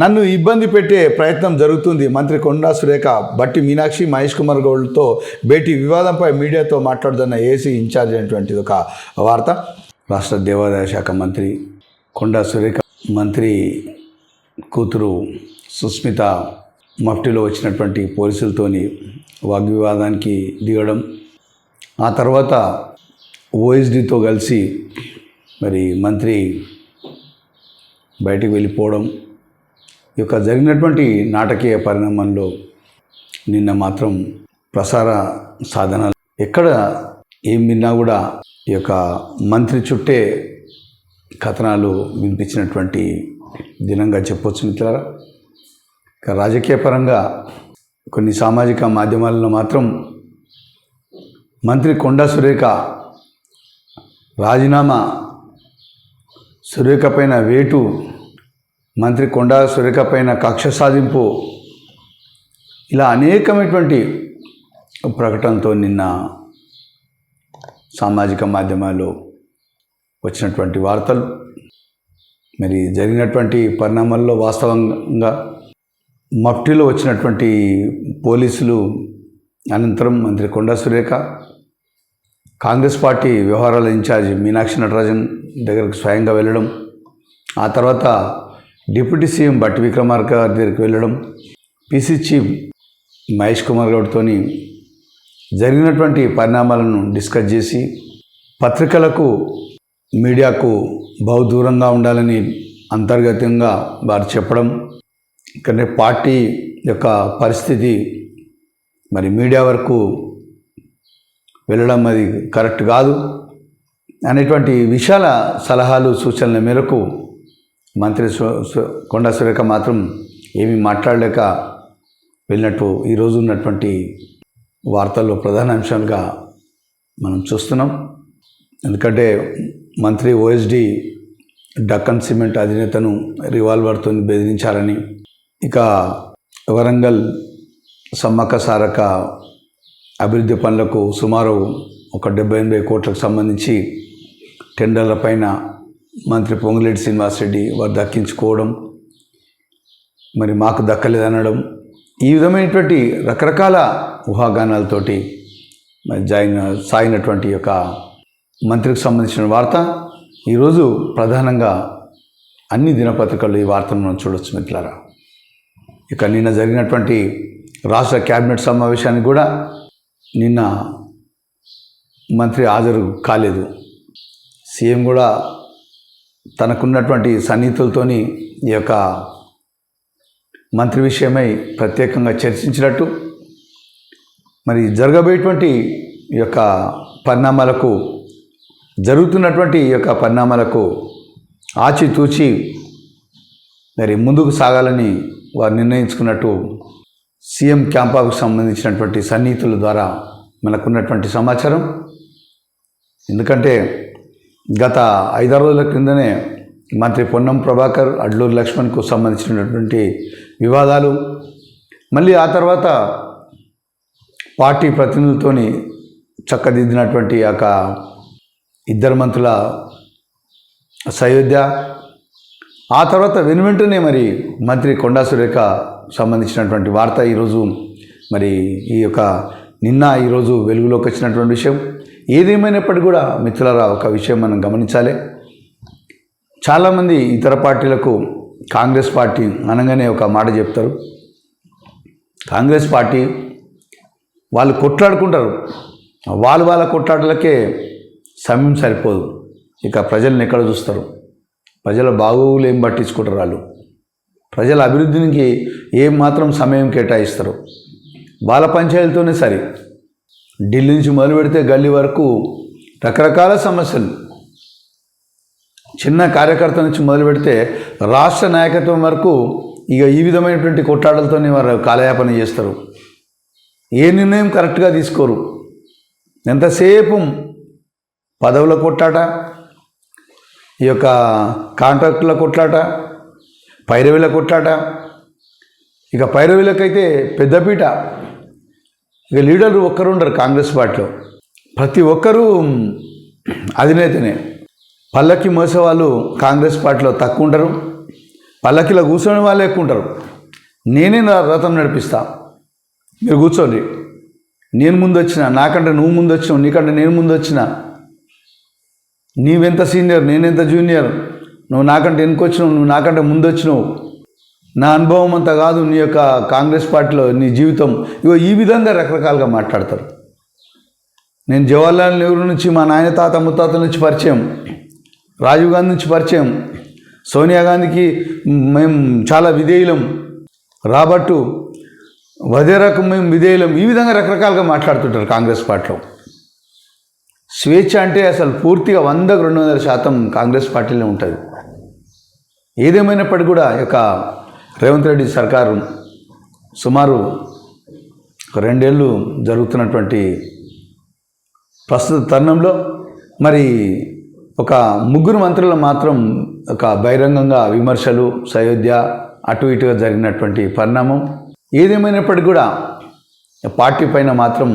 నన్ను ఇబ్బంది పెట్టే ప్రయత్నం జరుగుతుంది. మంత్రి కొండా సురేఖ బట్టి మీనాక్షి మహేష్ కుమార్ గౌడ్తో భేటీ వివాదంపై మీడియాతో మాట్లాడుతున్న ఏసీ ఇన్ఛార్జ్ అయినటువంటిది ఒక వార్త. రాష్ట్ర దేవాదాయ శాఖ మంత్రి కొండా సురేఖ మంత్రి కూతురు సుస్మిత మఫ్టీలో వచ్చినటువంటి పోలీసులతోని వాగ్వివాదానికి దిగడం ఆ తర్వాత ఓఎస్డితో కలిసి మరి మంత్రి బయటికి వెళ్ళిపోవడం యొక్క జరిగినటువంటి నాటకీయ పరిణామంలో నిన్న మాత్రం ప్రసార సాధనాలు ఎక్కడ ఏం విన్నా కూడా ఈ యొక్క మంత్రి చుట్టే కథనాలు వినిపించినటువంటి దినంగా చెప్పొచ్చు మిత్రులారా. ఇక రాజకీయ పరంగా కొన్ని సామాజిక మాధ్యమాలలో మాత్రం మంత్రి కొండా సురేఖ రాజీనామా సురేఖ పైన వేటు మంత్రి కొండా సురేఖ పైన కక్ష సాధింపు. ఇలా అనేకమైనటువంటి ప్రకటనతో నిన్న సామాజిక మాధ్యమాల్లో వచ్చినటువంటి వార్తలు మరి జరిగినటువంటి పరిణామాల్లో వాస్తవంగా మఫ్టీలో వచ్చినటువంటి పోలీసులు అనంతరం మంత్రి కొండా సురేఖ కాంగ్రెస్ పార్టీ వ్యవహారాల ఇన్ఛార్జ్ మీనాక్షి నటరాజన్ దగ్గరకు స్వయంగా వెళ్ళడం ఆ తర్వాత డిప్యూటీ సీఎం బట్టి విక్రమార్క గారి దగ్గరికి వెళ్ళడం పీసీ చీఫ్ మహేష్ కుమార్ గౌడ్తోని జరిగినటువంటి పరిణామాలను డిస్కస్ చేసి పత్రికలకు మీడియాకు బహు దూరంగా ఉండాలని అంతర్గతంగా వారు చెప్పడం ఇక్కడ పార్టీ యొక్క పరిస్థితి మరి మీడియా వరకు వెళ్ళడం అది కరెక్ట్ కాదు అనేటువంటి విశాల సలహాలు సూచనల మేరకు మంత్రి సు- కొండా సురేఖ మాత్రం ఏమీ మాట్లాడలేక వెళ్ళినట్టు ఈరోజు ఉన్నటువంటి వార్తల్లో ప్రధాన అంశాలుగా మనం చూస్తున్నాం. ఎందుకంటే మంత్రి ఓఎస్డి డక్కన్ సిమెంట్ అధినేతను రివాల్వర్తో బెదిరించారని ఇక వరంగల్ సమ్మక్క సారక అభివృద్ధి పనులకు సుమారు ఒక డెబ్బై ఎనభై కోట్లకు సంబంధించి టెండర్ల పైన మంత్రి పొంగులేటి శ్రీనివాసరెడ్డి వారు దక్కించుకోవడం మరి మాకు దక్కలేదనడం ఈ విధమైనటువంటి రకరకాల ఊహాగానాలతోటి మరి జాయిన్ సాగినటువంటి యొక్క మంత్రికి సంబంధించిన వార్త. ఈరోజు ప్రధానంగా అన్ని దినపత్రికల్లో ఈ వార్తను మనం చూడొచ్చు మిత్రులారా. ఇక నిన్న జరిగినటువంటి రాష్ట్ర క్యాబినెట్ సమావేశానికి కూడా నిన్న మంత్రి హాజరు కాలేదు. సీఎం కూడా తనకున్నటువంటి సన్నిహితులతోని ఈ యొక్క మంత్రి విషయమై ప్రత్యేకంగా చర్చించినట్టు మరి జరగబోయేటువంటి ఈ యొక్క పరిణామాలకు జరుగుతున్నటువంటి ఈ యొక్క పరిణామాలకు ఆచితూచి మరి ముందుకు సాగాలని వారు నిర్ణయించుకున్నట్టు సీఎం క్యాంపాకు సంబంధించినటువంటి సన్నిహితుల ద్వారా మనకున్నటువంటి సమాచారం. ఎందుకంటే గత ఐదారు రోజుల క్రిందనే మంత్రి పొన్నం ప్రభాకర్ అడ్లూరు లక్ష్మణ్కు సంబంధించినటువంటి వివాదాలు మళ్ళీ ఆ తర్వాత పార్టీ ప్రతినిధులతోని చక్కదిద్దినటువంటి ఒక యొక్క ఇద్దరు మంత్రుల సయోధ్య ఆ తర్వాత వెనువెంటనే మరి మంత్రి కొండా సురేఖ సంబంధించినటువంటి వార్త ఈరోజు మరి ఈ యొక్క నిన్న ఈరోజు వెలుగులోకి వచ్చినటువంటి విషయం. ఏదేమైనప్పటికీ కూడా మిత్రులారా ఒక విషయం మనం గమనించాలి. చాలామంది ఇతర పార్టీలకు కాంగ్రెస్ పార్టీ అనగానే ఒక మాట చెప్తారు. కాంగ్రెస్ పార్టీ వాళ్ళు కొట్లాడుకుంటారు. వాళ్ళు వాళ్ళ కొట్లాటలకే సమయం సరిపోదు. ఇక ప్రజల్ని ఎక్కడ చూస్తారు? ప్రజల బాగోగులు ఏం పట్టించుకుంటారు వాళ్ళు? ప్రజల అభివృద్ధికి ఏం మాత్రం సమయం కేటాయిస్తారు? వాళ్ళ పంచాయతీలతోనే సరి. ఢిల్లీ నుంచి మొదలు పెడితే గల్లీ వరకు రకరకాల సమస్యలు. చిన్న కార్యకర్త నుంచి మొదలు పెడితే రాష్ట్ర నాయకత్వం వరకు ఇక ఈ విధమైనటువంటి కొట్లాటలతోనే వారు కాలయాపన చేస్తారు. ఏ నిర్ణయం కరెక్ట్గా తీసుకోరు. ఎంతసేపు పదవుల కొట్లాట ఈ యొక్క కాంట్రాక్టుల కొట్లాట పైరవీల కొట్లాట ఇక పైరవీలకైతే పెద్దపీట. ఇక లీడర్లు ఒక్కరు ఉండరు కాంగ్రెస్ పార్టీలో. ప్రతి ఒక్కరూ అధినేతనే. పల్లకి మోసే వాళ్ళు కాంగ్రెస్ పార్టీలో తక్కువ ఉండరు. పల్లకిలో కూర్చొని వాళ్ళే ఎక్కువ ఉంటారు. నేనే నా రథం నడిపిస్తా. మీరు కూర్చోండి. నేను ముందు వచ్చిన నాకంటే నువ్వు ముందు వచ్చినావు నీకంటే నేను ముందు వచ్చిన. నీవెంత సీనియర్ నేనెంత జూనియర్? నువ్వు నాకంటే వెనుకొచ్చినావు నువ్వు నాకంటే ముందు వచ్చినావు. నా అనుభవం అంతా కాదు నీ యొక్క కాంగ్రెస్ పార్టీలో నీ జీవితం. ఇగో ఈ విధంగా రకరకాలుగా మాట్లాడతారు. నేను జవహర్లాల్ నెహ్రూ నుంచి మా నాయన తాత ముత్తాత నుంచి పరిచయం రాజీవ్ గాంధీ నుంచి పరిచయం సోనియా గాంధీకి మేము చాలా విధేయులం రాబట్టు వదేరకు మేము విధేయులం. ఈ విధంగా రకరకాలుగా మాట్లాడుతుంటారు కాంగ్రెస్ పార్టీలో. స్వేచ్ఛ అంటే అసలు పూర్తిగా వందకు రెండు వందల శాతం కాంగ్రెస్ పార్టీలో ఉంటుంది. ఏదేమైనప్పటికీ కూడా యొక్క రేవంత్ రెడ్డి సర్కారు సుమారు రెండేళ్ళు జరుగుతున్నటువంటి ప్రస్తుత తరుణంలో మరి ఒక ముగ్గురు మంత్రులు మాత్రం ఒక బహిరంగంగా విమర్శలు సయోధ్య అటు ఇటుగా జరిగినటువంటి పరిణామం. ఏదేమైనప్పటికీ కూడా పార్టీ పైన మాత్రం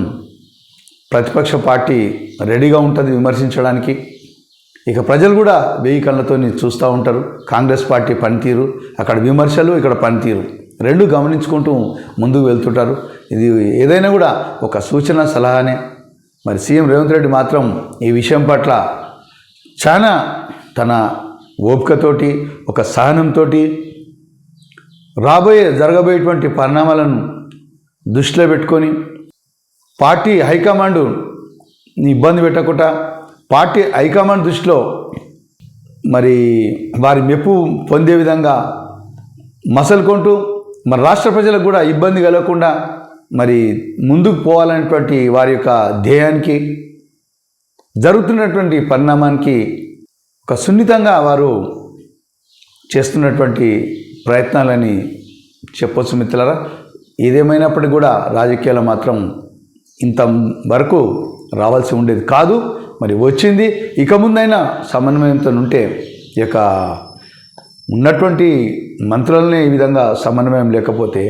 ప్రతిపక్ష పార్టీ రెడీగా ఉంటుంది విమర్శించడానికి. ఇక ప్రజలు కూడా వెయ్యి కళ్ళతో చూస్తూ ఉంటారు. కాంగ్రెస్ పార్టీ పనితీరు అక్కడ విమర్శలు ఇక్కడ పనితీరు. రెండు గమనించుకుంటూ ముందుకు వెళ్తుంటారు. ఇది ఏదైనా కూడా ఒక సూచన సలహానే. మరి సీఎం రేవంత్ రెడ్డి మాత్రం ఈ విషయం పట్ల చాలా తన ఓపికతోటి ఒక సహనంతో రాబోయే జరగబోయేటువంటి పరిణామాలను దృష్టిలో పెట్టుకొని పార్టీ హైకమాండ్ ఇబ్బంది పెట్టకుండా పార్టీ హైకమాండ్ దృష్టిలో మరి వారి మెప్పు పొందే విధంగా మసలుకుంటూ మరి రాష్ట్ర ప్రజలకు కూడా ఇబ్బంది కలగకుండా మరి ముందుకు పోవాలనేటువంటి వారి యొక్క ధ్యేయానికి జరుగుతున్నటువంటి పరిణామానికి ఒక సున్నితంగా వారు చేస్తున్నటువంటి ప్రయత్నాలని చెప్పొచ్చు మిత్రులరా. ఏదేమైనప్పటికీ కూడా రాజకీయాలు మాత్రం ఇంత వరకు రావాల్సి ఉండేది కాదు. మరి వచ్చింది. ఇక ముందైనా సమన్వయంతో ఉంటే ఈ యొక్క ఉన్నటువంటి మంత్రులనే ఈ విధంగా సమన్వయం లేకపోతే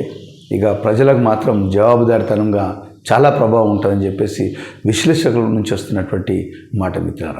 ఇక ప్రజలకు మాత్రం జవాబుదారితనంగా చాలా ప్రభావం ఉంటుందని చెప్పేసి విశ్లేషకుల నుంచి వస్తున్నటువంటి మాట మిత్రులారా.